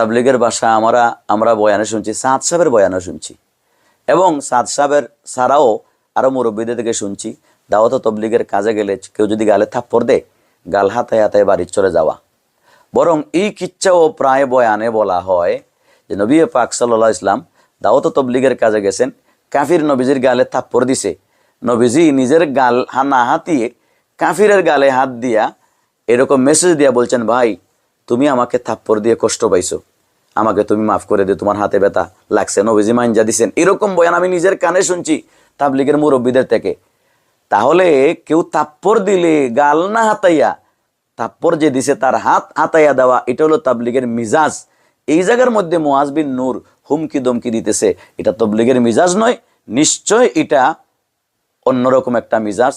তাবলিগের ভাষা আমরা আমরা বয়ানে শুনছি, সাদ সাহেবের বয়ানে শুনছি। এবং সাদ সাহেবের ছাড়াও আরও মুরব্বীদের থেকে শুনছি, দাওয়াত তবলিগের কাজে গেলে কেউ যদি গালে থাপ্পড় দেয়, গাল হাতায় হাতায় বাড়ি চলে যাওয়া। বরং এই কিচ্ছাও প্রায় বয়ানে বলা হয় যে নবী পাক সাল্লাহ ইসলাম দাওয়াত তবলিগের কাজে গেছেন, কাফির নবীজির গালে থাপ্পড় দিছে। নবীজি নিজের গাল না হাতিয়ে কাফিরের গালে হাত দিয়া এরকম মেসেজ দিয়া বলছেন, ভাই, তুমি আমাকে থাপ্পড় দিয়ে কষ্ট পাইছো। আমাকে তুমি মাফ করে দিও তোমার হাতে ব্যথা লাগছে। নবীজি মাইনজা দিছেন, এরকম বয়ান আমি নিজের কানে শুনছি তাবলিগের মুরব্বীদের থেকে। তাহলে কেউ তাপ্পর দিলে গাল না হাতাইয়া তাপ্পর যে দিছে তার হাত হাতাইয়া দেওয়া, এটা হলো তাবলিগের মিজাজ। এই জায়গার মধ্যে মোয়াজ বিন নূর হুমকি দমকি দিতেছে। এটা তবলিগের মিজাজ নয়, নিশ্চয় এটা অন্যরকম একটা মিজাজ,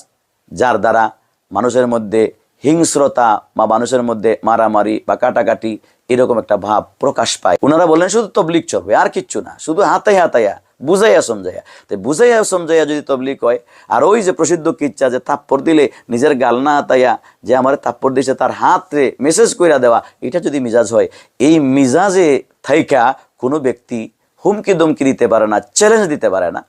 যার দ্বারা মানুষের মধ্যে হিংস্রতা বা মানুষের মধ্যে মারামারি বা কাটাকাটি এরকম একটা ভাব প্রকাশ পায়। ওনারা বললেন, শুধু তবলিক চলবে, আর কিচ্ছু না, শুধু হাতাই হাতাইয়া বুঝাইয়া সমঝাইয়া। তো বুঝাইয়া সমঝাইয়া যদি তবলিক হয়, আর ওই যে প্রসিদ্ধ কিচ্ছা যে তাপ্পর দিলে নিজের গাল না হাতাইয়া যে আমার তাপ্পর দিছে তার হাতরে মেসেজ কইরা দেওয়া, এটা যদি মিজাজ হয়, এই মিজাজে থাইকা কোনো ব্যক্তি হুমকি দমকি দিতে পারে না চ্যালেঞ্জ দিতে পারে না।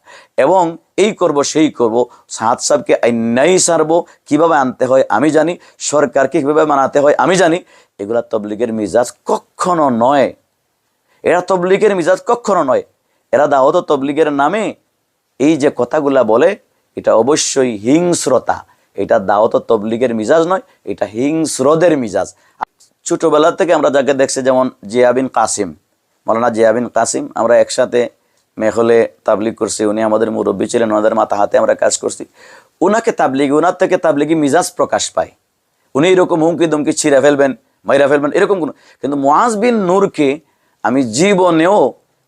এবং এই করব, সেই করব সাত সাহেবকে আইনাই সারবো, কীভাবে আনতে হয় আমি জানি, সরকারকে কীভাবে মানাতে হয় আমি জানি, এগুলা তবলিগের মিজাজ কখনো নয়। এরা তবলিগের মিজাজ কখনো নয়। এরা দাওয়াত তবলিগের নামে এই যে কথাগুলা বলে, এটা অবশ্যই হিংস্রতা। এটা দাওয়াত তবলিগের মিজাজ নয়, এটা হিংস্রদের মিজাজ। ছোটবেলা থেকে আমরা যাকে দেখছি যেমন জিয়াবিন কাসিম মৌলানা জিয়াবিন কাসিম, আমরা একসাথে মেঘলে তাবলিগ করছি। উনি আমাদের মুরব্বী ছিলেন, ওনাদের মাথা হাতে আমরা কাজ করছি। উনাকে তাবলিগি ওনার থেকে তাবলিগি মিজাজ প্রকাশ পায়। উনি এরকম হুমকি দমকি ছিঁড়ে ফেলবেন, মাইরা ফেলবেন, এরকম কোনো কিন্তু মোয়াজ বিন নূরকে আমি জীবনেও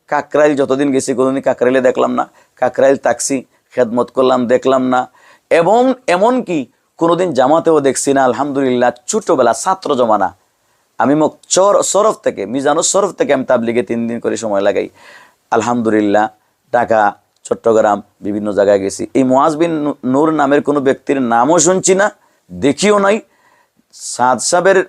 কাকরাইল যতদিন গেছি, কোনোদিন কাকরাইলে দেখলাম না। কাকরাইল তাকসি, খেদমত করলাম, দেখলাম না। এবং এমনকি কোনোদিন জামাতেও দেখছি না, আলহামদুলিল্লাহ, ছোটবেলা ছাত্র জমানা আমি মোক চর, সরফ থেকে মিজানো সরফ থেকে আমি তাবলিগে তিন দিন করে সময় লাগাই। আলহামদুলিল্লাহ, ঢাকা, চট্টগ্রাম, বিভিন্ন জায়গায় গেছি। এই মোয়াজ বিন নূ- নূর নামের কোনো ব্যক্তির নামও শুনছি না, দেখিও নাই। সাদ সাহেবের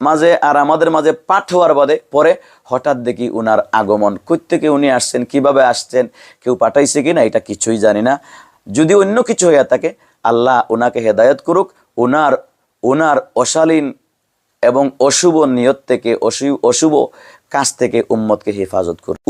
মাঝে আর আমাদের মাঝে পাঠ হওয়ার বাদে পরে হঠাৎ দেখি উনার আগমন। থেকে উনি আসছেন, কীভাবে আসছেন, কেউ পাঠাইছে কি না এটা কিছুই জানি না। যদি অন্য কিছু হইয়া থাকে, আল্লাহ ওনাকে হেদায়ত করুক ওনার ওনার অশালীন এবং অশুভ নিয়ত থেকে অশুভ অশুভ কাজ থেকে উম্মতকে হেফাজত করুক